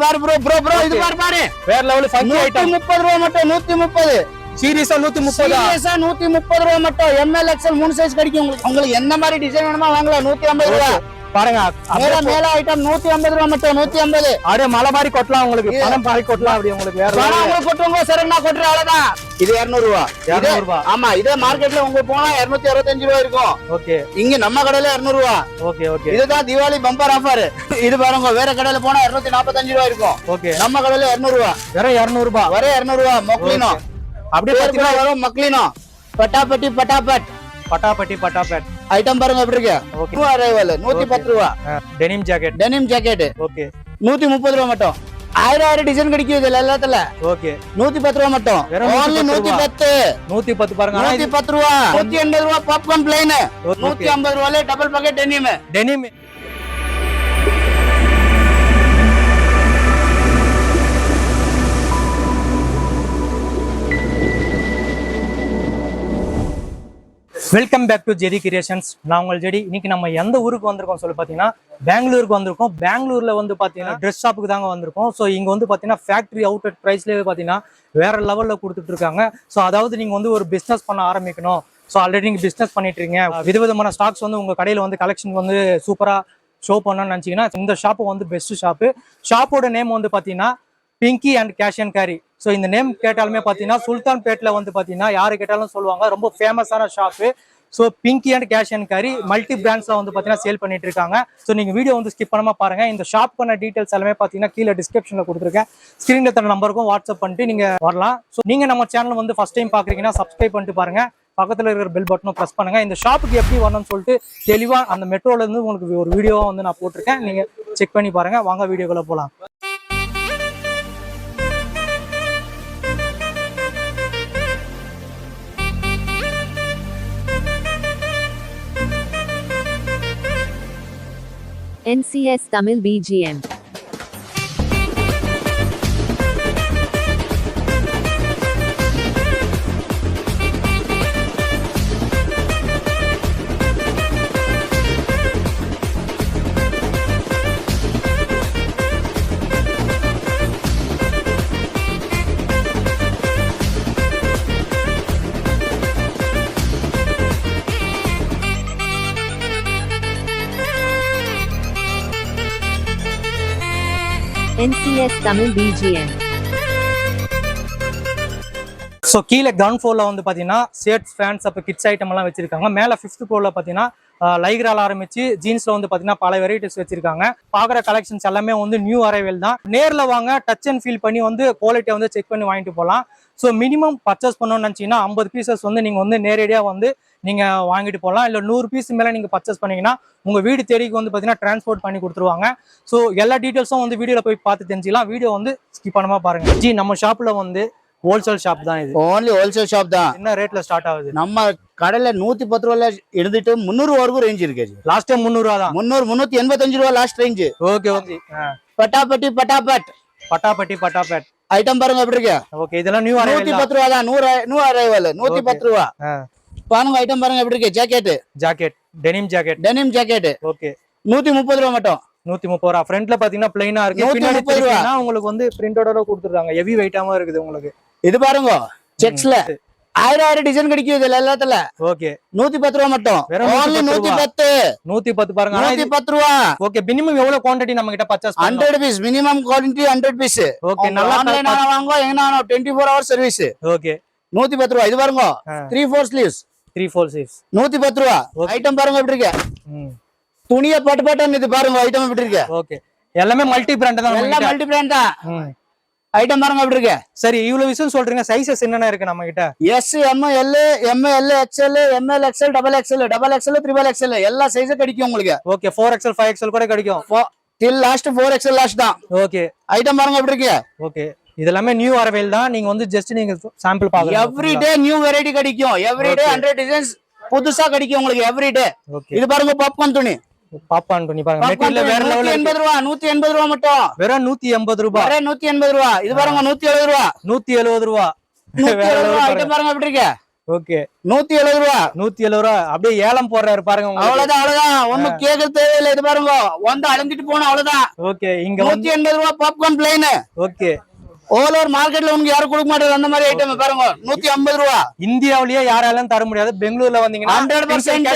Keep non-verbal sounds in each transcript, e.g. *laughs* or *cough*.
பாரு bro bro bro இது பாரு பாரு. வேற லெவல் நூத்தி ஐட்டம் முப்பது ரூபா மட்டும் நூத்தி முப்பது. சீரியஸா நூத்தி முப்பதா? சீரியஸா நூத்தி முப்பது ரூபா மட்டும். எம்எல் எக்ஸ்எல் மூணு சைஸ் கிடைக்கும் உங்களுக்கு. உங்களுக்கு என்ன மாதிரி டிசைன் வேணுமா வாங்கலாம். நூத்தி ஐம்பது ரூபா. பாருங்க மேல மேல ஐட்டம் நூத்தி ஐம்பது ரூபா மட்டும் நூத்தி ஐம்பது. அப்படியே மலை மாதிரி கொட்டலாம் உங்களுக்கு. பணம் மாதிரி கொட்டலாம் அப்படி உங்களுக்கு. வேற. உங்களுக்கு கொட்டுவோங்க சரங்கண்ணா கொட்டுற? அவ்வளவுதான். இது இருநூறு ரூபா 200 ரூபா. ஆமா இதே மார்க்கெட்ல உங்க போனா இருநூத்தி அறுபத்தஞ்சு ரூபா இருக்கும். ஓகே. இங்க நம்ம கடையில இருநூறு ரூபா ஓகே ஓகே. இதுதான் தீபாவளி பம்பர் ஆஃபர் இது பாருங்க வேற கடையில போனா இருநூத்தி நாற்பத்தஞ்சு ரூபா இருக்கும். ஓகே. நம்ம கடையில இருநூறு ரூபா வெறும் 200 ரூபாய் ஒரே இருநூறு ரூபா மொக்லினோ அப்படியே பேர் கூட பாத்தீங்கன்னா வரும் மக்லினோ. பட்டாப்பட்டி பட்டாபட் பட்டாப்பட்டி பட்டாபேட் ஐட்டம் பாருங்க எப்படி இருக்கு? நியூ அரைவல் நூத்தி பத்து ரூபா. Denim jacket denim jacket okay நூத்தி முப்பது ரூபா மட்டும். ஆயிரம் ஆயிரம் டிசைன் கிடைக்கும் இதுல எல்லாத்துல. ஓகே நூத்தி பத்து ரூபா மட்டும். ஓன்லி 110 நூத்தி ரூபா. பத்து. நூத்தி பத்து பாருங்க. நூத்தி பத்து ரூபா. நூத்தி எண்பது ரூபா பாப்கார்ன் பிளைன் நூத்தி ஐம்பது ரூபாயில double pocket denim denim welcome back to Jerry creations நான் உங்கள் ஜெடி இன்னைக்கு நம்ம எந்த ஊருக்கு வந்திருக்கோம் சொல்லி பார்த்தீங்கன்னா பெங்களூருக்கு வந்திருக்கோம். பெங்களூர்ல வந்து பார்த்தீங்கன்னா ட்ரெஸ் ஷாப்புக்கு தாங்க வந்திருக்கோம். ஸோ இங்கே வந்து பார்த்தீங்கன்னா ஃபேக்ட்ரி அவுட்லெட் ப்ரைஸ்லேயே பார்த்தீங்கன்னா வேற லெவலில் கொடுத்துட்டு இருக்காங்க. ஸோ அதாவது நீங்கள் வந்து ஒரு பிஸ்னஸ் பண்ண ஆரம்பிக்கணும். ஸோ ஆல்ரெடி நீங்கள் பிஸ்னஸ் பண்ணிட்டு இருக்கீங்க. விதவிதமான ஸ்டாக்ஸ் வந்து உங்கள் கடையில் வந்து கலெக்ஷன் வந்து சூப்பராக ஷோ பண்ணணும்னு நினச்சிங்கன்னா இந்த ஷாப்பு வந்து பெஸ்ட் ஷாப்பு ஷாப்போட நேம் வந்து பார்த்தீங்கன்னா Pinky and cash and carry so இந்த நேம் கேட்டாலுமே பார்த்தீங்கன்னா சுல்தான் பேட்டில் வந்து பார்த்தீங்கன்னா யாரு கேட்டாலும் சொல்லுவாங்க. ரொம்ப ஃபேமஸான shop so Pinky and cash and carry multi பிராண்ட்ஸில் வந்து பார்த்தீங்கன்னா சேல் பண்ணிட்டு இருக்காங்க. ஸோ நீங்க வீடியோ வந்து ஸ்கிப் பண்ணாமல் பாருங்க. இந்த ஷாப் பண்ண டீட்டெயில்ஸ் எல்லாமே பார்த்தீங்கன்னா கீழே டிஸ்கிரிப்ஷனில் கொடுத்துருக்கேன். ஸ்க்ரீனில் தர நம்பருக்கும் வாட்ஸ்அப் பண்ணிட்டு நீங்க வரலாம். ஸோ நீங்க நம்ம சேனல் வந்து ஃபர்ஸ்ட் டைம் பார்க்குறீங்கன்னா சப்ஸ்கிரைப் பண்ணிட்டு பாருங்க. பக்கத்துல இருக்கிற பெல் பட்டனும் ப்ரெஸ் பண்ணுங்க. இந்த ஷாப்புக்கு எப்படி வரணும்னு சொல்லிட்டு தெளிவா அந்த மெட்ரோல இருந்து உங்களுக்கு ஒரு வீடியோவா வந்து நான் போட்டிருக்கேன். நீங்க செக் பண்ணி பாருங்க. வாங்க வீடியோக்குள்ள போலாம். NCS Tamil BGM. NCS தமிழ் BGM. ஸோ கீழே கிரவுண்ட் ஃப்ளோரில் வந்து பார்த்தீங்கன்னா ஷர்ட்ஸ் ஃபேன்ஸ் அப்போ கிட்ஸ் ஐட்டம் எல்லாம் வச்சிருக்காங்க. மேலே ஃபிஃப்த் ஃப்ளோரில் பார்த்தீங்கன்னா லைக்ரால் ஆரம்பிச்சு ஜீன்ஸில் வந்து பார்த்தீங்கன்னா பல வெரைட்டிஸ் வச்சிருக்காங்க. பார்க்குற கலெக்ஷன்ஸ் எல்லாமே வந்து நியூ அரைவல் தான். நேரில் வாங்க டச் அண்ட் ஃபீல் பண்ணி வந்து குவாலிட்டியை வந்து செக் பண்ணி வாங்கிட்டு போகலாம் ஸோ மினிமம் பர்ச்சேஸ் பண்ணணும்னு நினச்சிங்கன்னா ஐம்பது பீசஸ் வந்து நீங்கள் வந்து நேரடியாக வந்து நீங்கள் வாங்கிட்டு போகலாம் இல்லை நூறு பீஸ் மேலே நீங்கள் பர்ச்சேஸ் பண்ணீங்கன்னா உங்கள் வீடு தேடிக்கு வந்து பார்த்தீங்கன்னா டிரான்ஸ்போர்ட் பண்ணி கொடுத்துருவாங்க. ஸோ எல்லா டீட்டெயில்ஸும் வந்து வீடியோவில் போய் பார்த்து தெரிஞ்சுக்கலாம். வீடியோ வந்து ஸ்கிப் பண்ணாம பாருங்க. ஜி நம்ம ஷாப்பில் வந்து ஹோல்சேல் ஷாப் தான் இது. ஓன்லி ஹோல்சேல் ஷாப் தான். என்ன ரேட்ல ஸ்டார்ட் ஆகுது? நம்ம கடையில நூத்தி பத்து ரூபாயில இருந்துட்டு முந்நூறு வரைக்கும் ரேஞ்ச் இருக்கு லாஸ்ட் டைம் முந்நூறுவா தான். முந்நூறு முன்னூத்தி எண்பத்தஞ்சு ரூபா லாஸ்ட் ரேஞ்ச் ஓகே ஓகே பட்டாப்பட்டி பட்டாபட் பட்டாப்பட்டி பட்டாபேட் ஐட்டம் பாருங்க எப்படி இருக்கு? ஓகே இதெல்லாம் நியூ நூத்தி பத்து ரூபா தான். நூறு நூறு அரைவல் நூத்தி. பத்து ரூபா. பாருங்க ஐட்டம் பாருங்க எப்படி இருக்கு? Jacket jacket denim jacket denim jacket okay நூத்தி முப்பது ரூபா மட்டும். நூத்தி முப்பது ரூபா. ஃப்ரண்ட்ல பாத்தீங்கன்னா பிளைனா இருக்கு. பின்னாடி முப்பது ரூபா. உங்களுக்கு வந்து பிரிண்டோட கொடுத்துருக்காங்க ஹெவி வெயிட்டாம இருக்குது உங்களுக்கு. இது பாருங்க செக்ஸ்ல ஆயிரம் ஆயிரம் டிசைன் கிடைக்கும் இதுல எல்லாத்துல. ஓகே நூத்தி பத்து ரூபா மட்டும். ஓன்லி 110 நூத்தி. பத்து நூத்தி பத்து பாருங்க. நூத்தி பத்து ரூபா. ஓகே மினிமம் எவ்வளவு குவாண்டிட்டி நம்ம கிட்ட purchase hundred piece minimum quality hundred piece okay நல்லா ஆன்லைன் வாங்க எங்க twenty four hour service okay நூத்தி பத்து ரூபா. இது பாருங்க. Three four sleeves three four six நூத்தி பத்து ரூபா. ஐட்டம் பாருங்க எப்படி இருக்கு? துணிய பட்டு பட்டன் இது பாருங்க ஐட்டம் எப்படி இருக்கு? ஓகே எல்லாமே மல்டி பிராண்ட் தான் எல்லாம். மல்டி பிராண்ட் தான். ஐட்டம் பாருங்க எப்படி இருக்கு? சரி இவ்வளவு விஷயம் சொல்றீங்க. சைஸஸ் என்னென்ன இருக்கு நம்ம கிட்ட S M L M L XL ML XL double XL double XL triple XL எல்லா சைஸும் கிடைக்கும் உங்களுக்கு. Okay four XL five XL கூட கிடைக்கும். Till last four XL last தான். ஓகே ஐட்டம் பாருங்க எப்படி இருக்கு. ஓகே இது எல்லாமே நியூ அரவேல் தான். நீங்க வந்து ஜஸ்ட் நீங்க சாம்பிள் பாக்கலாம் எவ்ரி டே நியூ வெரைட்டி கிடைக்கும். Every day. ஹண்ட்ரட் டிசைன்ஸ் புதுசா கிடைக்கும் உங்களுக்கு எவ்ரி டே இது பாருங்க பாப்கார்ன் துணி. பாப்கார்ன் பண்ணி பாருங்க மெட்டீரியல் வேற லெவல்ல எண்பது ரூபா நூத்தி எண்பது ரூபா மட்டும். வெறும் நூத்தி எண்பது ரூபாய் ஒரே நூத்தி எண்பது ரூபா. இது பாருங்க நூத்தி எழுபது ரூபா. நூத்தி எழுபது ரூபா. நூத்தி வேற எழுபது level ரூபா பாருங்க. எப்படி இருக்கு? ஓகே. நூத்தி எழுபது ரூபா. நூத்தி எழுபது ரூபா. அப்படியே ஏலம் போடுறாரு பாருங்க. அவ்வளவுதான் அவ்வளவுதான். ஒண்ணும் கேட்க தேவையில்லை இது பாருங்க. வந்து அளந்துட்டு போனோம் அவ்வளவுதான். ஓகே இங்க வந்து நூத்தி எண்பது ரூபா popcorn plain okay. Over over மார்க்கெட்ல உங்களுக்கு யாரும் கொடுக்க மாட்டாங்க அந்த மாதிரி ஐட்டம் பாருங்க. நூத்தி ஐம்பது ரூபா. இந்தியாவிலேயே யாராலும் தர முடியாது. பெங்களூர்ல வந்தீங்கன்னா ஹண்ட்ரட் பர்சன்ட்.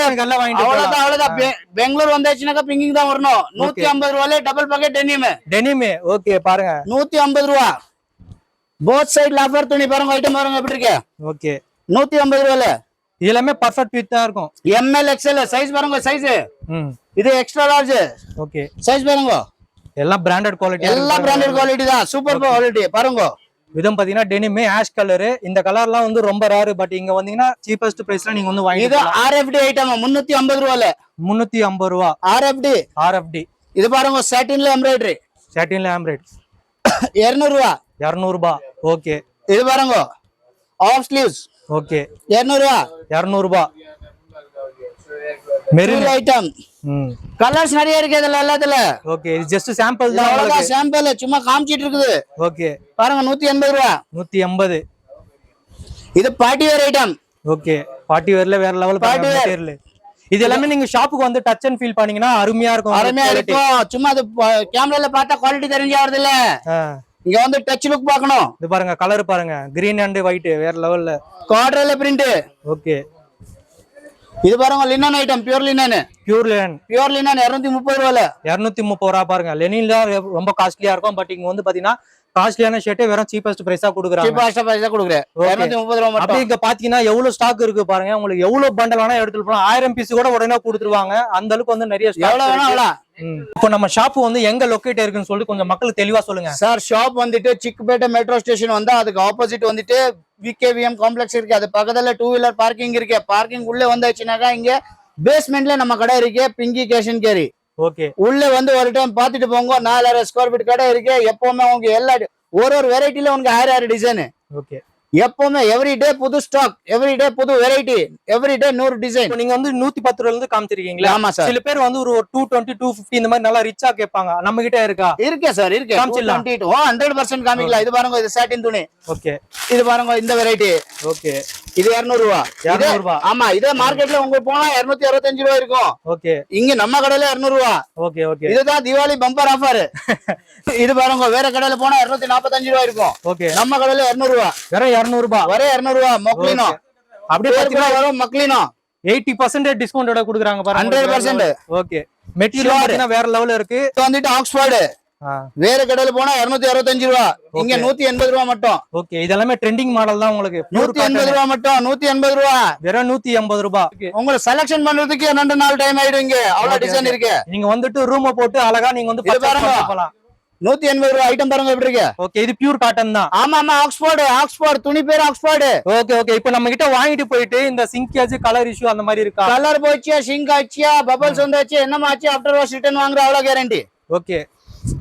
அவ்வளவுதான் அவ்வளவுதான். பெங்களூர் வந்தாச்சுனாக்கா பிங்கிங் தான் வரணும். நூத்தி ஐம்பது ரூபாயில டபுள் பாக்கெட் டெனியம் டெனிமே ஓகே பாருங்க. நூத்தி ஐம்பது ரூபா. போத் சைடு லாஃபர் துணி பாருங்க ஐட்டம் பாருங்க எப்படி இருக்கு? ஓகே நூத்தி ஐம்பது ரூபாயில இது எல்லாமே பர்ஃபெக்ட் ஃபிட் தான் இருக்கும். எம்எல் எக்ஸ்எல் சைஸ் பாருங்க சைஸ் இது எக்ஸ்ட்ரா லார்ஜ் ஓகே சைஸ் பாருங்க. எல்லாம் பிராண்டட் குவாலிட்டி எல்லாம் பிராண்டட் குவாலிட்டி தான். சூப்பர் குவாலிட்டி பாருங்க. விதம் பாத்தீங்கன்னா டெனிமே ஆஷ் கலர் இந்த கலர்லாம் வந்து ரொம்ப ரேரு பட் இங்க வந்தீங்கன்னா சீப்பஸ்ட் பிரைஸ்ல நீங்க வந்து இது வாங்கிட்டு ஆர்எஃப்டி ஐட்டம் முன்னூத்தி ஐம்பது ரூபாயில முன்னூத்தி ஐம்பது ரூபா. ஆர்எஃப்டி ஆர்எஃப்டி இது பாருங்க சாட்டின்ல எம்ப்ராய்டரி சாட்டின்ல ஆம்ரேட் இருநூறு ரூபா இரநூறு ரூபா ஓகே இது பாருங்க ஆஃப் ஸ்லீவ்ஸ் ஓகே இருநூறு ரூபா இரநூறு ரூபா மெரின் ஐட்டம் கலர்ஸ் நிறைய இருக்கு இதுல எல்லாத்துல. ஓகே இது ஜஸ்ட் சாம்பிள் தான் அவ்வளவுதான் சாம்பிள் சும்மா காமிச்சிட்டு இருக்குது. ஓகே பாருங்க நூத்தி எண்பது ரூபா. நூத்தி எண்பது. இது party wear item okay party வேர்ல வேற லெவல் wear. மெட்டீரியல் இது எல்லாமே நீங்க ஷாப்புக்கு வந்து டச் அண்ட் ஃபீல் பண்ணீங்கன்னா அருமையா இருக்கும் அருமையா. இருக்கும். சும்மா அது கேமரால பார்த்தா குவாலிட்டி தெரிஞ்சு வருது இல்ல இங்க வந்து டச் லுக் பார்க்கணும். இது பாருங்க கலர் பாருங்க. கிரீன் அண்ட் ஒயிட் வேற லெவல்ல குவார்டர்ல பிரிண்ட் ஓகே இது பாருங்க linen item pure linen pure linen pure linen இருநூத்தி முப்பது ரூபால. இருநூத்தி முப்பது ரூபா பாருங்க. லெனின் தான் ரொம்ப காஸ்ட்லியா இருக்கும். பட் இங்க வந்து பாத்தீங்கன்னா காஸ்ட்லியான ஷர்ட்டே வெறும் சீப்பஸ்ட் பிரைஸா கொடுக்குறாங்க. சீப்பாஸ்டா பைசா கொடுக்குறேன். Okay. இருநூத்தி முப்பது ரூபா மட்டும். இங்க பாத்தீங்கன்னா எவ்வளவு ஸ்டாக் இருக்கு பாருங்க. உங்களுக்கு எவ்வளவு பண்டல் வேணா எடுத்துட்டு போலாம். ஆயிரம் பீஸ் கூட உடனே கொடுத்துருவாங்க. அந்த அளவுக்கு வந்து நிறைய எவ்வளவு வேணா. அவ்வளவு. இப்போ நம்ம ஷாப் வந்து எங்க லொக்கேட் இருக்குன்னு சொல்லிட்டு கொஞ்சம் மக்களுக்கு தெளிவா சொல்லுங்க. சார் ஷாப் வந்துட்டு சிக்குப்பேட்டை மெட்ரோ ஸ்டேஷன் வந்து அதுக்கு ஆப்போசிட் வந்துட்டு விகேவிஎம் காம்ப்ளெக்ஸ் இருக்கு. அது பக்கத்துல டூ வீலர் பார்க்கிங் இருக்கு. பார்க்கிங் உள்ள வந்தாச்சுனாக்கா இங்க பேஸ்மெண்ட்ல நம்ம கடை இருக்கு. Pinky cash and carry okay. உள்ள வந்து ஒரு டைம் பாத்துட்டு போங்க. நாலாயிரம் ஸ்கொயர் ஃபீட் கடை இருக்கு. எப்பவுமே உங்களுக்கு எல்லா ஒரு ஒரு வெரைட்டில உங்களுக்கு ஆயிரம் ஆயிரம் டிசைன் ஓகே. எப்பவுமே எவ்ரி டே புது ஸ்டாக் எவ்ரி டே புது வெரைட்டி எவ்ரி டே நூறு டிசைன் நீங்க வந்து நூத்தி பத்து ரூபால இருந்து காமிச்சிருக்கீங்களா? ஆமா சார் சில பேர் வந்து ஒரு டூ டுவெண்ட்டி டூ பிப்டி இந்த மாதிரி நல்லா ரிச்சா கேட்பாங்க. நம்ம கிட்ட இருக்கா? இருக்கே சார் இருக்கு. காமிச்சிடலாம். ஓ ஹண்ட்ரட் பர்சன்ட் காமிக்கலாம். இது பாருங்க இது சாட்டின் துணி. ஓகே. இது பாருங்க இந்த வெரைட்டி ஓகே. இது இருநூறு ரூபா 200 இதே- ரூபா. ஆமா இதே மார்க்கெட்ல உங்களுக்கு போனா இருநூத்தி அறுபத்தஞ்சு ரூபா இருக்கும். ஓகே. இங்க நம்ம கடையில இருநூறு ரூபா ஓகே ஓகே. இதுதான் தீபாவளி பம்பர் ஆஃபர் *laughs* இது பாருங்க வேற கடையில போனா இருநூத்தி நாற்பத்தஞ்சு ரூபா இருக்கும். ஓகே. நம்ம கடையில இருநூறு ரூபா வெறும் இருநூறு ரூபாய் ஒரே இருநூறு ரூபா மொக்லினோ பாத்தீங்கன்னா கூட வரும் மக்லினோ. எயிட்டி பர்சன்டேஜ் டிஸ்கவுண்டோட கொடுக்குறாங்க பாருங்க. 100% ஓகே. மெட்டீரியல் வேற லெவல்ல இருக்கு. வந்துட்டு ஆக்ஸ்போர்டு வேற கடையில போனா இருநூத்தி அறுபத்தஞ்சு ரூபா. இங்க. நூத்தி எண்பது ரூபா மட்டும். ஓகே இதெல்லாமே ட்ரெண்டிங் மாடல் தான் உங்களுக்கு. நூத்தி எண்பது. ரூபா மட்டும் நூத்தி எண்பது ரூபா. வெறும் நூத்தி எண்பது ரூபாய் உங்களுக்கு செலக்ஷன் பண்றதுக்கு ரெண்டு நாள் டைம் ஆயிடும் இங்க. அவ்வளவு டிசைன். இருக்கு. நீங்க வந்துட்டு ரூம போட்டு அழகா நீங்க வந்து பாருங்க. நூத்தி எண்பது ரூபா ஐட்டம் பாருங்க எப்படி இருக்கு? ஓகே இது பியூர் காட்டன் தான். ஆமா ஆமா ஆக்ஸ்போர்டு ஆக்ஸ்போர்ட் துணி பேர் ஆக்ஸ்போர்டு ஓகே ஓகே இப்போ நம்ம கிட்ட வாங்கிட்டு போயிட்டு இந்த சிங்காச்சு கலர் இஷ்யூ அந்த மாதிரி இருக்கா? கலர் போச்சியா ஷிங்க் ஆச்சியா பபல்ஸ் வந்தாச்சு என்னமா ஆச்சு ஆஃப்டர் வாஷ் ரிட்டர்ன் வாங்குற அவ்வளவு கேரண்டி ஓகே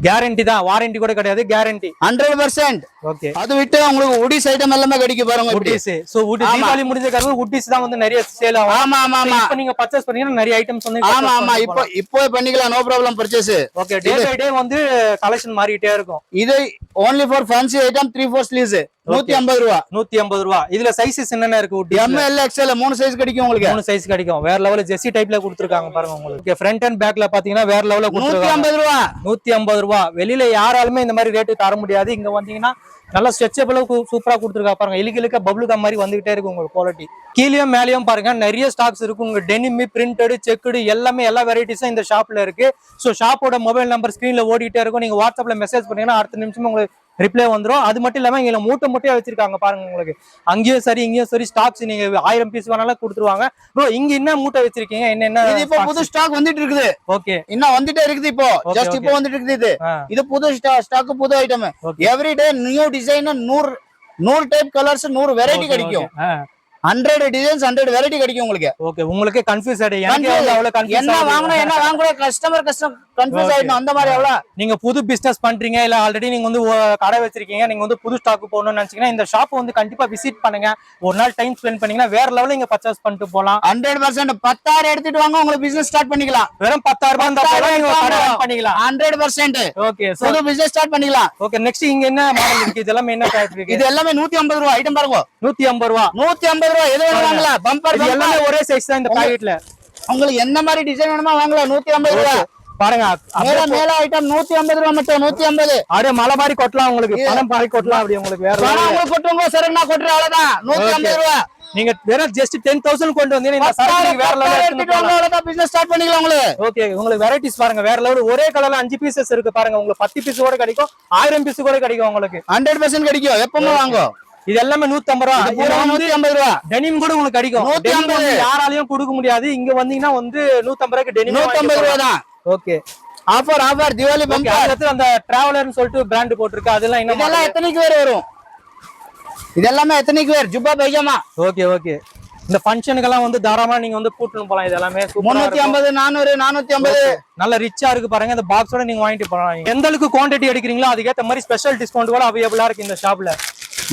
கேரண்டி தான். வாரண்டி கூட கிடையாது. கேரண்டி ஹண்ட்ரட் பர்சன்ட் ஓகே அது விட்டு உங்களுக்கு உடிஸ் ஐட்டம் எல்லாமே கிடைக்கும் பாருங்க. உட்டிஸ் சோ ஆமா. தீபாவளி முடிஞ்ச உட்டிஸ் தான் வந்து நிறைய சேல் ஆகும். ஆமா ஆமா ஆமா. இப்போ நீங்க பர்ச்சேஸ் பண்ணீங்கன்னா நிறைய ஐட்டம்ஸ் வந்து ஆமா ஆமா. இப்போ இப்போ பண்ணிக்கலாம். No problem purchase okay day by day வந்து கலெக்ஷன் மாறிட்டே இருக்கும். இது only for fancy item three four sleeves நூத்தி ஐம்பது ரூபா. நூத்தி ஐம்பது ரூபா. இதுல சைஸஸ் என்னென்ன இருக்கு எம் எல் எக்ஸ்எல் மூணு சைஸ் கிடைக்கும் உங்களுக்கு. மூணு சைஸ் கிடைக்கும். வேற லெவல்ல ஜெர்சி டைப்ல கொடுத்துருக்காங்க பாருங்க உங்களுக்கு. ஃப்ரண்ட் அண்ட் பேக்ல பாத்தீங்கன்னா வேற லெவல்ல நூத்தி ஐம்பது ரூபா. நூத்தி ஐம்பது ரூபா. வெளியில யாராலுமே இந்த மாதிரி ரேட்டு தர முடியாது. இங்க வந்தீங்கன்னா நல்லா ஸ்ட்ரெச்சபிளா சூப்பரா கொடுத்துருக்கா பாருங்க. இழுக்க இழுக்க பபுள் கம் மாதிரி வந்துகிட்டே இருக்கு உங்களுக்கு குவாலிட்டி கீழேயும் மேலேயும் பாருங்க. நிறைய ஸ்டாக்ஸ் இருக்கு உங்க டெனிமி பிரிண்டடு செக்குடு எல்லாமே எல்லா வெரைட்டிஸும் இந்த ஷாப்ல இருக்கு. ஸோ ஷாப்போட மொபைல் நம்பர் ஸ்கிரீன்ல ஓடிட்டே இருக்கும். நீங்க வாட்ஸ்அப்ல மெசேஜ் பண்ணீங்கன்னா அடுத்த நிமிஷம் உங்களுக்கு ரிப்ளை வந்துரும். அது மட்டும் இல்லாம இங்க மூட்டை மூட்டையா வச்சிருக்காங்க பாருங்க உங்களுக்கு. அங்கேயும் சரி இங்கேயும் சரி ஸ்டாக்ஸ் நீங்க ஆயிரம் பீஸ் வேணாலும் கொடுத்துருவாங்க. ப்ரோ இங்க என்ன மூட்டை வச்சிருக்கீங்க? என்ன இது இப்போ என்ன புது ஸ்டாக் வந்துட்டு இருக்குது. ஓகே இன்னும் வந்துட்டே இருக்குது இப்போ. ஜஸ்ட். இப்போ வந்துட்டு இருக்குது இது. இது புது ஸ்டாக் புது item. Every day new design நூறு நூறு டைப் கலர்ஸ் நூறு வெரைட்டி கிடைக்கும். ஹண்ட்ரட் டிசைன்ஸ் ஹண்ட்ரட் வெரைட்டி கிடைக்கும் உங்களுக்கு. ஓகே உங்களுக்கு கன்ஃபியூஸ் ஆயிடு. எனக்கு வந்து அவ்வளவு கன்ஃபியூஸ் என்ன வாங்கணும் என்ன வாங்கணும் கஸ்டமர் கஸ்டம் கன்ஃபியூஸ். ஆயிடும் அந்த மாதிரி எவ்வளவு? நீங்க புது பிசினஸ் பண்றீங்க இல்ல ஆல்ரெடி நீங்க வந்து கடை வச்சிருக்கீங்க நீங்க வந்து புது ஸ்டாக் போகணும்னு நினைச்சீங்கன்னா இந்த ஷாப் வந்து கண்டிப்பா விசிட் பண்ணுங்க. ஒரு நாள் டைம் ஸ்பெண்ட் பண்ணீங்கன்னா வேற லெவல்ல இங்க பர்ச்சேஸ் பண்ணிட்டு போலாம் ஹண்ட்ரட் பர்சன்ட் பத்தாயிரம் எடுத்துட்டு வாங்க உங்களுக்கு பிசினஸ் ஸ்டார்ட் பண்ணிக்கலாம். வெறும் பத்தாயிரம் ரூபாய் பண்ணிக்கலாம். ஹண்ட்ரட் பர்சன்ட் ஓகே புது பிசினஸ் ஸ்டார்ட் பண்ணிக்கலாம். ஓகே நெக்ஸ்ட் இங்க என்ன மாடல் இருக்கு? இதெல்லாம் என்ன இது எல்லாமே நூத்தி ஐம்பது ரூபா ஐட்டம் பாருங்க. நூத்தி ஐம்பது ரூபா. நூத்தி ஐம்பது ரூபா எது வேணும் வாங்கலாம் பம்பர் இது எல்லாமே ஒரே சைஸ் தான் இந்த பாக்கெட்ல உங்களுக்கு எந்த மாதிரி டிசைன் வேணுமோ வாங்கலாம் நூத்தி ஐம்பது ரூபா பாருங்க மேல மேல ஐட்டம் நூத்தி ஐம்பது ரூபா மட்டும் நூத்தி ஐம்பது. அப்படியே மலை மாதிரி கொட்டலாம் உங்களுக்கு. பணம் மாதிரி கொட்டலாம் அப்படி உங்களுக்கு. வேற. உங்களுக்கு கொட்டுறேன் அவ்வளவுதான். நூத்தி ஐம்பது ரூபா நீங்க வெறும் ஜஸ்ட் டென் தௌசண்ட் கொண்டு இந்த சரக்கு வேற லெவல் அவ்வளவுதான். Business start பண்ணிக்கலாம் உங்களுக்கு ஓகே உங்களுக்கு வெரைட்டிஸ் பாருங்க. வேற லெவல் ஒரே கலர்ல அஞ்சு பீசஸ் இருக்கு பாருங்க. உங்களுக்கு பத்து பீஸ் கூட கிடைக்கும் ஆயிரம் பீஸ் கூட கிடைக்கும் உங்களுக்கு. ஹண்ட்ரட் பர்சன்ட் கிடைக்கும். எப்பவுமே வாங்க. இது எல்லாமே நூத்தி ஐம்பது ரூபா பூரா நூத்தி ஐம்பது ரூபா. டெனிம் கூட உங்களுக்கு. வந்து யாராலையும் கொடுக்க முடியாது. இங்க வந்தீங்கன்னா வந்து நூத்தி ஐம்பது ரூபாய்க்கு டெனிம் நூத்தி ஐம்பது ரூபா தான் okay offer offer Deepavali bumper அந்த டிராவலர்னு சொல்லிட்டு பிராண்ட் போட்டிருக்கு. அதெல்லாம் என்ன இதெல்லாம் எத்தனைக்கு வேர் வரும்? இதெல்லாமே எத்தனைக்கு வேர்? ஜுப்பா பைஜாமா. ஓகே ஓகே இந்த ஃபங்க்ஷனுக்கெல்லாம் வந்து தாராளமா நீங்க வந்து கூட்டணும் போலாம் இது எல்லாமே முன்னூத்தி. ஐம்பது நானூறு நானூத்தி ஐம்பது. நல்ல ரிச்சா இருக்கு பாருங்க. இந்த பாக்ஸோட நீங்க வாங்கிட்டு போலாம் எந்த அளவுக்கு குவாண்டிட்டி எடுக்கிறீங்களோ அதுக்கேத்த மாதிரி ஸ்பெஷல் டிஸ்கவுண்ட் கூட அவைலபிளா இருக்கு இந்த ஷாப்ல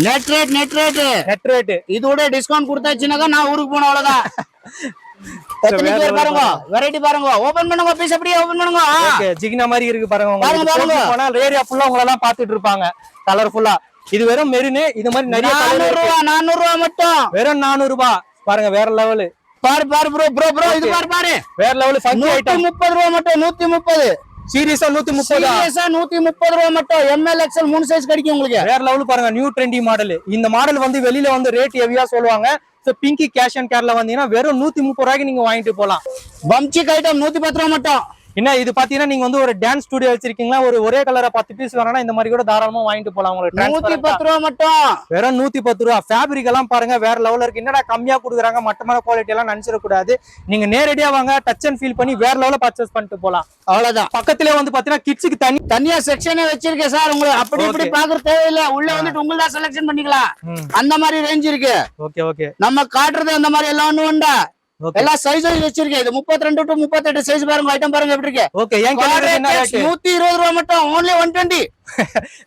net rate net rate net rate இதோட டிஸ்கவுண்ட் கொடுத்தாச்சுனாக்கா நான் ஊருக்கு போன அவ்வளவுதான். *laughs* எத்தனைக்கு வேற பேர் பாருங்க வெரைட்டி பாருங்க. ஓபன் பண்ணுங்க பீஸ் அப்படியே ஓபன் பண்ணுங்க. ஓகே ஜிகினா மாதிரி இருக்கு பாருங்க பாருங்க, பாருங்க. போனா ஏரியா ஃபுல்லா உங்களை எல்லாம் பாத்துட்டு இருப்பாங்க. கலர்ஃபுல்லா இது வெறும் மெருனு இது மாதிரி நிறைய colour நானூறு இருக்கு. ரூபா நானூறு ரூபா மட்டும். வெறும் நானூறு ரூபாய் பாருங்க வேற லெவலு பாரு பாரு ப்ரோ ப்ரோ ப்ரோ இது பாரு பாரு. வேற லெவலு ஃபங்க்ஷன் நூத்தி ஐட்டம் முப்பது ரூபா மட்டும் நூத்தி முப்பது. சீரியஸா நூத்தி முப்பதா சீரியஸா நூத்தி முப்பது ரூபா மட்டும் எம்எல் எக்ஸ்எல் மூணு சைஸ் கிடைக்கும் உங்களுக்கு. வேற லெவல் பாருங்க நியூ ட்ரெண்டி மாடல் இந்த மாடல் வந்து வெளியில வந்து ரேட் ஹெவியா சொல்லுவாங்க. ஸோ பிங்கி கேஷ் அண்ட் கேர்ல வந்தீங்கன்னா வெறும் நூத்தி முப்பது ரூபாய்க்கு நீங்க வாங்கிட்டு போலாம். பம்சிக் ஐட்டம் நூத்தி பத்து ரூபா மட்டும். என்ன இது பாத்தீங்கன்னா நீங்க வந்து ஒரு டான்ஸ் ஸ்டுடியோ வச்சிருக்கீங்களா? ஒரு ஒரே கலரா பத்து பீஸ் வேணும்னா இந்த மாதிரி கூட தாராளமா வாங்கிட்டு போலாம். உங்களுக்கு நூத்தி. பத்து ரூபா மட்டும். வெறும் நூத்தி பத்து ரூபா. ஃபேப்ரிக் எல்லாம் பாருங்க வேற லெவல்ல இருக்கு. என்னடா கம்மியா கொடுக்குறாங்க? மட்டமான குவாலிட்டி எல்லாம் நினைச்சிடக்கூடாது நீங்க நேரடியா வாங்க டச் அண்ட் ஃபீல் பண்ணி வேற லெவல்ல பர்ச்சேஸ் பண்ணிட்டு போலாம். அவ்வளவுதான். பக்கத்திலே வந்து பாத்தீங்கன்னா கிட்ஸுக்கு தனி தனியா செக்ஷனே வச்சிருக்கேன் சார். உங்களுக்கு அப்படி இப்படி. பாக்குற தேவையில்லை. உள்ள வந்துட்டு உங்களதா செலக்ஷன் பண்ணிக்கலாம். அந்த மாதிரி ரேஞ்ச் இருக்கு. ஓகே ஓகே நம்ம காட்டுறது அந்த மாதிரி எல்லாம் ஒண்ணு உண்டா எல்லா சைஸும் வச்சிருக்கேன். இது முப்பத்தி ரெண்டு டு முப்பத்தெட்டு சைஸ் பாருங்க. ஐட்டம் பாருங்க எப்படி இருக்கு? ஓகே? நூத்தி இருபது ரூபா மட்டும் ஓன்லி ஒன் டுவெண்ட்டி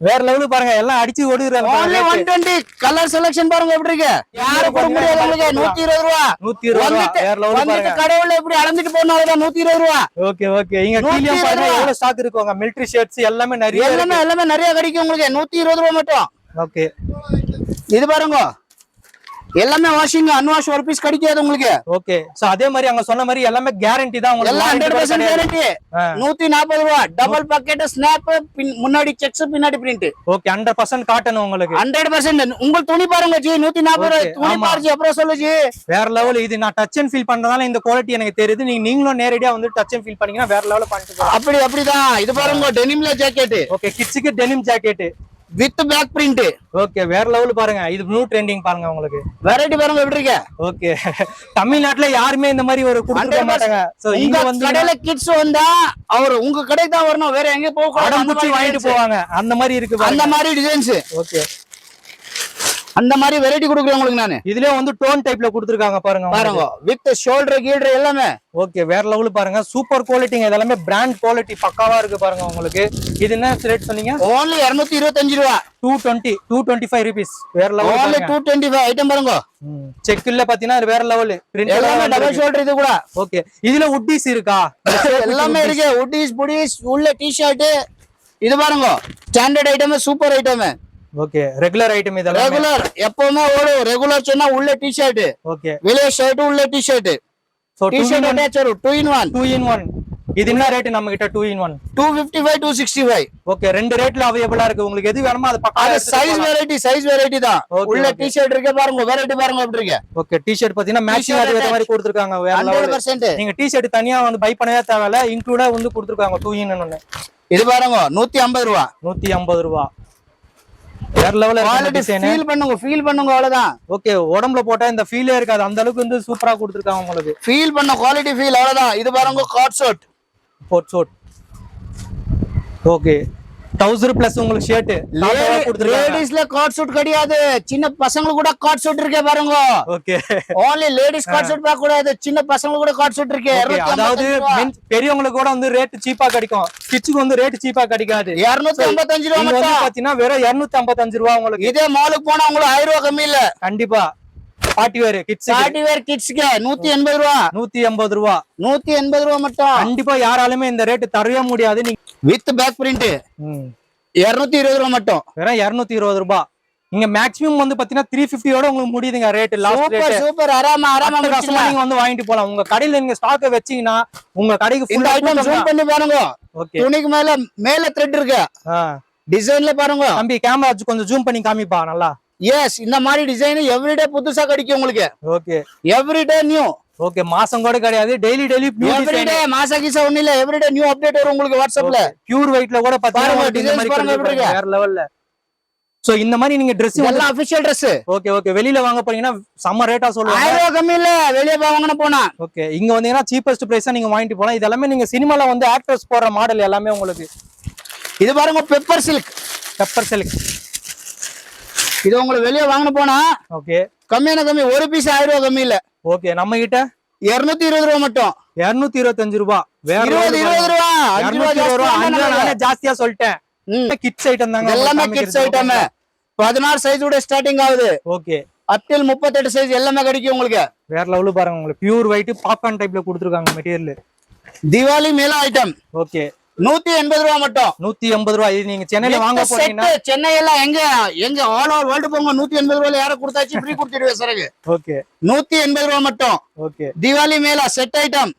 வேற லெவலு பாருங்க. எல்லாம் அடிச்சு ஓடுறாங்க only one twenty colour selection பாருங்க எப்படி இருக்கு? யாரும் கொடுக்க முடியாது உங்களுக்கு. நூத்தி இருபது ரூபா. நூத்தி இருபது ரூபா. வந்துட்டு வேற லெவலு வந்துட்டு பாருங்க. கடவுள்ல இப்படி அளந்துட்டு போகணும் அவ்வளவுதான் நூத்தி இருபது ரூபா. ஓகே ஓகே இங்க கீழே பாருங்க. எவ்வளவு ஸ்டாக் இருக்குங்க? மிலிட்டரி ஷர்ட்ஸ் எல்லாமே நிறைய எல்லாமே எல்லாமே நிறைய கிடைக்கும் உங்களுக்கு. நூத்தி இருபது ரூபா மட்டும். ஓகே இது பாருங்க. எல்லாமே வாஷிங் அன்வாஷ் ஒரு பீஸ் கிடைக்காது உங்களுக்கு. ஓகே சோ அதே மாதிரி அங்க சொன்ன மாதிரி எல்லாமே கேரண்டி தான் உங்களுக்கு எல்லாம் warranty ஹண்ட்ரட் கூட பர்சன்ட் கிடையாது. கேரண்டி ஆ. நூத்தி நாற்பது ரூபா டபுள் பக்கெட் ஸ்னாப் முன்னாடி செக்ஸ் பின்னாடி print okay hundred percent cotton உங்களுக்கு. ஹண்ட்ரட் பர்சன்ட் உங்க துணி பாருங்க ஜி. நூத்தி நாற்பது ரூபாய் Okay, துணி. பாருங்க அப்புறம் சொல்லு ஜி. வேற லெவல் இது. நான் டச் அண்ட் ஃபீல் பண்றதால இந்த குவாலிட்டி எனக்கு தெரியுது. நீங்க நீங்களும் நேரடியா வந்து டச் அண்ட் ஃபீல் பண்ணீங்கன்னா வேற லெவல் பண்ணிட்டு அப்படி அப்படிதான். இது பாருங்க டெனிம்ல ஜாக்கெட் ஓகே கிட்ஸுக்கு denim jacket with back print. Okay வேற லெவல் பாருங்க. இது நியூ ட்ரெண்டிங் பாருங்க உங்களுக்கு. வெரைட்டி பாருங்க எப்படி இருக்கு? ஓகே. தமிழ்நாட்டுல யாருமே இந்த மாதிரி ஒரு கொடுக்க 100% மாட்டாங்க. சோ இங்க வந்து கடையில கிட்ஸ் வந்தா அவர் உங்க கடைக்கு தான் வரணும். வேற எங்க போக கூடாது. வாங்கிட்டு. போவாங்க. அந்த மாதிரி இருக்கு அந்த மாதிரி டிசைன்ஸ் ஓகே. அந்த மாதிரி வெரைட்டி கொடுக்குறேன் உங்களுக்கு நானு. இதுலயே வந்து டோன் டைப்ல கொடுத்துருக்காங்க பாருங்க பாருங்க வித் ஷோல்டர் கீல்டர் எல்லாமே. ஓகே வேற லெவல் பாருங்க. சூப்பர் குவாலிட்டிங்க இதெல்லாமே பிராண்ட் குவாலிட்டி பக்காவா இருக்கு பாருங்க உங்களுக்கு. இது என்ன ரேட் சொன்னீங்க? ஓன்லி இருநூத்தி இருபத்தஞ்சு ரூபா. Two twenty two twenty five rupees வேற only level two twenty five item பாருங்க. செக்குல பாத்தீங்கன்னா இது வேற லெவல் எல்லாமே டபுள் ஷோல்டர் இது கூட. ஓகே இதுல உட்டிஸ் இருக்கா? எல்லாமே இருக்கு. உட்டிஸ் புடிஸ் உள்ள டி ஷர்ட் இது பாருங்க. Standard item super item okay. Regular item இதெல்லாம்? ரெகுலர் எப்பவுமே ஓடும் ரெகுலர் சொன்னா உள்ள டி ஷர்ட் ஓகே. வெளியே ஷர்ட் உள்ள T shirt so T shirt attach வரும் two in one two in one இது என்ன ரேட் நம்ம கிட்ட two in one two fifty five two sixty five okay ரெண்டு ரேட்ல அவைலபிளா இருக்கு. உங்களுக்கு எது வேணுமோ அது பக்கம் அது சைஸ் வெரைட்டி சைஸ் வெரைட்டி தான். உள்ள. டி ஷர்ட் இருக்கு பாருங்க வெரைட்டி பாருங்க எப்படி இருக்கு. ஓகே. டி-ஷர்ட் பாத்தீங்கன்னா மேட்சிங் அதே மாதிரி கொடுத்துருக்காங்க வேற லெவல் பர்சன்ட் நீங்க டி-ஷர்ட் தனியா வந்து பை பண்ணவே தேவையில்ல. இன்க்ளூடா வந்து கொடுத்துருக்காங்க டூ இன் ஒன்னு இது பாருங்க ரூபா. நூத்தி ஐம்பது ரூபா. வேற லெவல்ல குவாலிட்டி ஃபீல் பண்ணுங்க ஃபீல் பண்ணுங்க அவ்வளவுதான். ஓகே உடம்புல போட்டா இந்த ஃபீலே இருக்காது. அந்த அளவுக்கு வந்து சூப்பரா கொடுத்துருக்காங்க உங்களுக்கு. ஃபீல் பண்ண குவாலிட்டி ஃபீல் அவ்வளவுதான். இது பாருங்க coat shirt coat suit okay thousand plus உங்களுக்கு ஷர்ட் லேடிஸ்ல காட் ஷூட் கிடையாது. சின்ன பசங்களுக்கு கூட காட் ஷூட் இருக்கே பாருங்க. Okay only ladies coat suit பார்க்க கூடாது சின்ன பசங்களுக்கு கூட காட் ஷூட் இருக்கு. அதாவது பெரியவங்களுக்கு கூட வந்து ரேட் சீப்பா கிடைக்கும். கிட்ஸுக்கு வந்து ரேட் சீப்பா கிடைக்காது. இருநூத்தி ஐம்பத்தஞ்சு ரூபா இங்க வந்து மட்டும். பாத்தீங்கன்னா வெறும் இருநூத்தி ஐம்பத்தஞ்சு ரூபா உங்களுக்கு. இதே மாலுக்கு போனா உங்களுக்கு ஆயிரம் ரூபாய் கம்மி இல்ல. கண்டிப்பா. Party wear kids party wear கிட்ஸ்க்கு நூத்தி எண்பது ரூபா. நூத்தி எண்பது ரூபா. நூத்தி எண்பது ரூபா மட்டும். கண்டிப்பா யாராலுமே இந்த ரேட் தரவே முடியாது. நீங்க வித் பேக் பிரிண்ட். இருநூத்தி இருபது ரூபா மட்டும். வெறும் இருநூத்தி இருபது ரூபாய் இங்க மேக்ஸிமம் வந்து பாத்தீங்கன்னா த்ரீ பிப்டியோட உங்களுக்கு முடியுதுங்க ரேட் லாஸ்ட் ரேட் சூப்பர் ஆராமா ஆராமா கஷ்டமா. நீங்க வந்து வாங்கிட்டு போலாம். உங்க கடையில நீங்க ஸ்டாக்க வச்சீங்கன்னா உங்க கடைக்கு இந்த ஐட்டம் ஜூம் பண்ணி பாருங்க. ஓகே துணிக்கு மேல மேல த்ரெட் இருக்கு. டிசைன்ல பாருங்க. தம்பி கேமரா கொஞ்சம் ஜூம் பண்ணி காமிப்பா நல்லா. எஸ் இந்த மாதிரி டிசைன் எவ்ரிடே புதுசா கிடைக்கும் உங்களுக்கு. ஓகே எவ்ரிடே நியூ ஓகே மாசம் கூட கிடையாது. டெய்லி டெய்லி எவ்ரிடே மாச கீசா ஒண்ணு இல்ல. எவ்ரிடே நியூ அப்டேட் வரும் உங்களுக்கு வாட்ஸ்அப்ல பியூர் ஒயிட்ல கூட பாத்தீங்கன்னா. வேற லெவல்ல சோ இந்த மாதிரி நீங்க Dress வந்து இதெல்லாம் அபிஷியல் Dress. ஓகே ஓகே வெளியில வாங்க போறீங்கன்னா செம்ம ரேட்டா சொல்லுவாங்க. ஆயிரம் ரூபாய் கம்மி இல்ல. வெளியே வாங்கின போனா. ஓகே இங்க வந்தீங்கன்னா சீப்பஸ்ட் பிரைஸா நீங்க வாங்கிட்டு போலாம். இது எல்லாமே நீங்க சினிமால வந்து ஆக்டர்ஸ் போடுற மாடல் எல்லாமே உங்களுக்கு. இது பாருங்க பெப்பர் சில்க் பெப்பர் சில்க் இது உங்களுக்கு வெளியே வாங்கின போனா ஓகே கம்மியான கம்மி? ஒரு பீஸ் ஆயிரம் ரூபாய் கம்மி இல்ல. ஓகே நம்ம கிட்ட இருநூத்தி இருபது ரூபா மட்டும். இருநூத்தி இருபத்தஞ்சு ரூபா. வேற இருபது இருபது ரூபா. இருபது ரூபா. அஞ்சு ஜாஸ்தியா சொல்லிட்டேன். கிட்ஸ் ஐட்டம் தாங்க எல்லாமே கிட்ஸ் ஐட்டம் பதினாறு சைஸ் கூட ஸ்டார்டிங் ஆகுது. ஓகே அப்டில் முப்பத்தெட்டு சைஸ் எல்லாமே கிடைக்கும் உங்களுக்கு. வேற லெவலு பாருங்க உங்களுக்கு. பியூர் ஒயிட் பாப்கார்ன் டைப்ல கொடுத்துருக்காங்க மெட்டீரியல் தீபாவளி மேல ஐட்டம் ஓகே நூத்தி எண்பது ரூபா மட்டும். நூத்தி எண்பது ரூபா. இது நீங்க சென்னையில வாங்க போறீங்கன்னா சென்னை எல்லாம் எங்க எங்க ஆல் ஓவர் வேர்ல்டு போங்க நூத்தி எண்பது ரூபாய் யாரை கொடுத்தாச்சு ஃப்ரீ கொடுத்துருவேன் சரக்கு ஓகே. நூத்தி எண்பது ரூபா மட்டும். ஓகே. தீபாவளி மேல செட் ஐட்டம்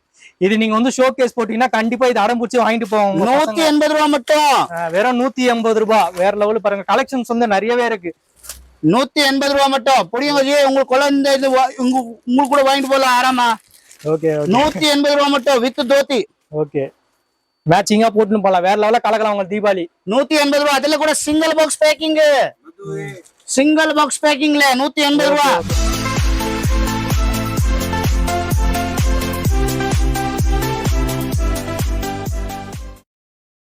இது நீங்க வந்து ஷோ கேஸ் போட்டீங்கன்னா கண்டிப்பா இது அடம் பிடிச்சி வாங்கிட்டு உங்க நூத்தி. எண்பது ரூபா மட்டும். வெறும் நூத்தி எண்பது ரூபாய் வேற லெவலு பாருங்க. கலெக்ஷன்ஸ் வந்து நிறையவே இருக்கு. நூத்தி எண்பது ரூபா மட்டும். ஜி உங்களுக்கு குழந்தை இது உங்களுக்கு கூட வாங்கிட்டு போலாம் ஆராமா ஓகே. நூத்தி எண்பது ரூபா மட்டும் வித் தோத்தி. ஓகே. மேட்சிங்கா போட்டுன்னு போலாம். வேற லெவல கலக்கலாம் உங்க தீபாவளி. நூத்தி எண்பது ரூபா. அதுல கூட single box packing single box பேக்கிங்ல நூத்தி எண்பது ரூபா.